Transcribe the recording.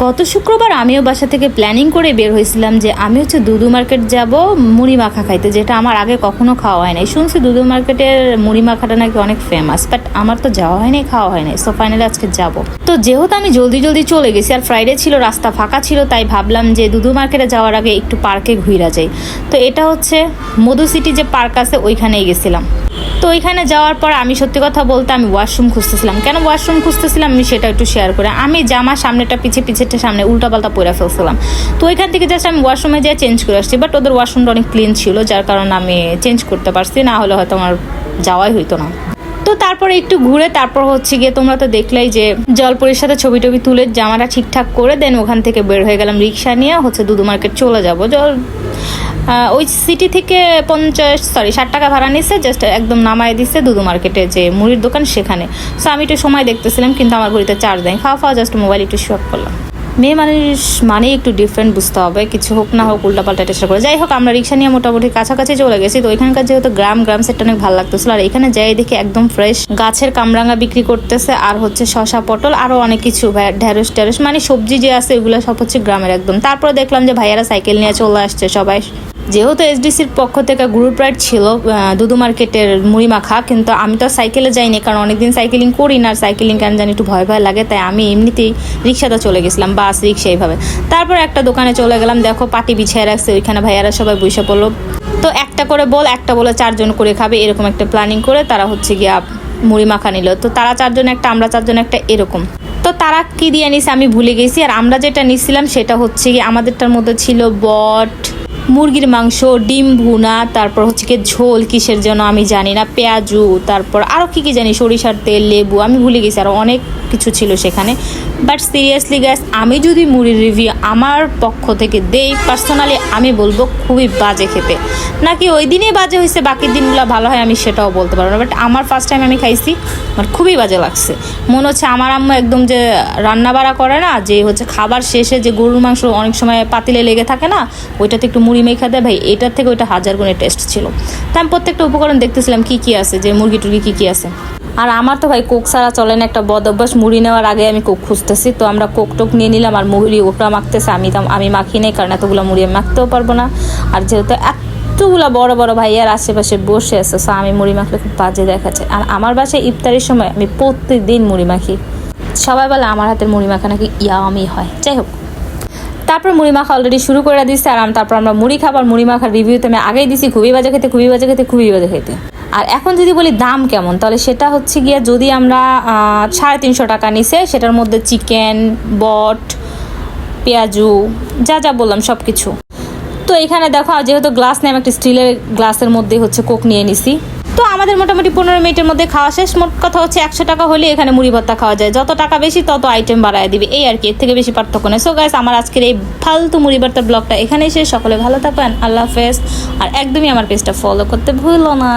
গত শুক্রবার আমিও বাসা থেকে প্ল্যানিং করে বের হয়েছিলাম যে আমি হচ্ছে দুদু মার্কেট যাব, মুড়ি মাখা খাইতে, যেটা আমার আগে কখনো খাওয়া হয় নাই। শুনছি দুদু মার্কেটের মুড়ি মাখাটা নাকি অনেক ফেমাস বাট আমার তো যাওয়া হয়নি খাওয়া হয় নাই সো ফাইনালি আজকে যাব। তো যেহেতু আমি জলদি জলদি চলে গেছি, আর ফ্রাইডে ছিল, রাস্তা ফাঁকা ছিল, তাই ভাবলাম যে দুদু মার্কেটে যাওয়ার আগে একটু পার্কে ঘুরা যাই। তো এটা হচ্ছে মধু সিটি যে পার্ক আছে, ওইখানেই গেছিলাম। তো ওইখানে যাওয়ার পর আমি সত্যি কথা বলতে আমি ওয়াশরুম খুঁজতেছিলাম। কেন ওয়াশরুম খুঁজতেছিলাম? আমি সেটা একটু শেয়ার করে। আমি জামা সামনেটা পিছে পিছেরটা সামনে উল্টাপাল্টা পরে ফেলছিলাম। তো ওইখান থেকে জাস্ট আমি ওয়াশরুমে যেয়ে চেঞ্জ করে আসছি বাট ওদের ওয়াশরুমটা অনেক ক্লিন ছিল, যার কারণে আমি চেঞ্জ করতে পারছি, না হলে হয়তো আমার যাওয়াই হইতো না। তো তারপরে একটু ঘুরে, তারপর হচ্ছে গিয়ে তোমরা তো দেখলাই যে জলপুরের সাথে ছবি টবি তুলে জামাটা ঠিকঠাক করে দেন ওখান থেকে বের হয়ে গেলাম রিক্সা নিয়ে, হচ্ছে দুদু মার্কেট চলে যাব। জল ওই সিটি থেকে পঞ্চাশ সরি ষাট টাকা ভাড়া নিচ্ছে জাস্ট একদম নামায় দিচ্ছে দুদু মার্কেটে যে মুড়ির দোকান সেখানে। সো আমি একটু সময় দেখতেছিলাম, কিন্তু আমার ঘড়িতে চার্জ দেয় খাওয়া খাওয়া জাস্ট মোবাইল একটু শক করলাম। মেয়ে মানুষ মানে একটু ডিফারেন্ট বুঝতে হবে, কিছু হোক না হোক, উল্টাপাল্টা চেষ্টা করে। যাই হোক, আমরা রিক্সা নিয়ে মোটামুটি কাছাকাছি চলে গেছি। তো ওইখানকার যেহেতু গ্রাম গ্রাম সেটটা অনেক ভালো লাগতেছিল। আর এখানে যাই দেখি একদম ফ্রেশ গাছের কামরাঙ্গা বিক্রি করতেছে, আর হচ্ছে শশা পটল আরও অনেক কিছু ঢেঁড়স, টেরস মানে সবজি যে আছে এগুলো সব হচ্ছে গ্রামের একদম। তারপরে দেখলাম যে ভাইয়ারা সাইকেল নিয়ে চলে আসছে সবাই। যেহেতু এসডিসির পক্ষ থেকে গ্রুপ রাইড ছিল দুদু মার্কেটের মুড়ি মাখা, কিন্তু আমি তো সাইকেলে যাইনি, কারণ অনেকদিন সাইকেলিং করি না, আর সাইকেলিং কেন জানি একটু ভয় ভয় লাগে, তাই আমি এমনিতেই রিক্সাতে চলে গেছিলাম, বাস, রিক্সা এইভাবে। তারপর একটা দোকানে চলে গেলাম, দেখো পাটি বিছিয়ে রাখছে, ওইখানে ভাইয়ারা সবাই বসে পড়ল। তো একটা করে বল, একটা বলে চারজন করে খাবে, এরকম একটা প্ল্যানিং করে তারা হচ্ছে গিয়া মুড়ি মাখা নিল। তো তারা চারজন একটা, আমরা চারজন একটা, এরকম। তো তারা কি দিয়ে নিছে আমি ভুলে গেছি, আর আমরা যেটা নিছিলাম সেটা হচ্ছে গিয়ে আমাদেরটার মধ্যে ছিল বট মুরগির মাংস, ডিম ভুনা, তারপর হচ্ছে কি ঝোল, কিসের জন্য আমি জানি না, পেঁয়াজু, তারপর আরও কী কী জানি, সরিষার তেল, লেবু, আমি ভুলে গেছি আরও অনেক কিছু ছিল সেখানে। বাট সিরিয়াসলি গ্যাস আমি যদি মুড়ির রিভিউ আমার পক্ষ থেকে দেই পার্সোনালি আমি বলব খুবই বাজে খেতে। নাকি ওই দিনে বাজে হয়েছে বাকি দিনগুলো ভালো হয়, আমি সেটাও বলতে পারব না। বাট আমার ফার্স্ট টাইম আমি খাইছি, আমার খুবই বাজে লাগছে। মনে হচ্ছে আমার আম্মা একদম যে রান্না বাড়া করে না, যে হচ্ছে খাবার শেষে যে গরুর মাংস অনেক সময় পাতিলে লেগে থাকে না, ওইটাতে একটু মুড়ি মেখা দেয়, ভাই, এটার থেকে ওইটা হাজার গুণের টেস্ট ছিল। তাই আমি প্রত্যেকটা উপকরণ দেখতেছিলাম, কি কি আছে, যে মুরগি টুরগি কি কি আছে। আর আমার তো, ভাই, কোক ছাড়া চলে না, একটা বদ অভ্যাস, মুড়ি নেওয়ার আগে আমি কোক খুঁজতেছি। তো আমরা কোক টোক নিয়ে নিলাম, আর মুড়ি ওটা মাখতেছে, আমি আমি মাখি নেই, কারণ এতগুলো মুড়ি আমি মাখতেও পারব না। আর যেহেতু এতগুলো বড় বড় ভাইয়ার আশেপাশে বসে আছে সো আমি মুড়ি মাখলে খুব বাজে দেখাচ্ছে। আর আমার বাসায় ইফতারের সময় আমি প্রত্যেকদিন মুড়ি মাখি। সবাই বলে, আমার হাতের মুড়ি মাখা নাকি ইয়ামি হয়। যাই হোক তারপর মুড়ি মাখা অলরেডি শুরু করে দিচ্ছে আর তারপর আমরা মুড়ি খাবার মুড়ি মাখার রিভিউ তো আমি আগেই দিছি, খুবই বাজে খেতে, খুবই বাজে খেতে, খুবই বাজে খেতে। আর এখন যদি বলি দাম কেমন, তাহলে সেটা হচ্ছে গিয়ে যদি আমরা সাড়ে তিনশো টাকা নিছে, সেটার মধ্যে চিকেন বট, পেঁয়াজু, যা যা বললাম সব কিছু তো এখানে দেখো, যেহেতু গ্লাস নেই আমি একটা স্টিলের গ্লাসের মধ্যে হচ্ছে কোক নিয়ে নিছি। তো আমাদের মোটামুটি পনেরো মিনিটের মধ্যে খাওয়া শেষ। মোট কথা হচ্ছে একশো টাকা হলে এখানে মুড়ি ভর্তা খাওয়া যায়। যত টাকা বেশি, তত আইটেম বাড়ায় দিবে। এই আর কি, এর থেকে বেশি পার্থক্য নেই। সো গাইস আমার আজকের এই ফালতু মুড়ি ভর্তার ব্লগটা এখানেই শেষ। সকলে ভালো থাকবেন। আল্লাহ হাফেজ। আর একদমই আমার পেজটা ফলো করতে ভুলো না।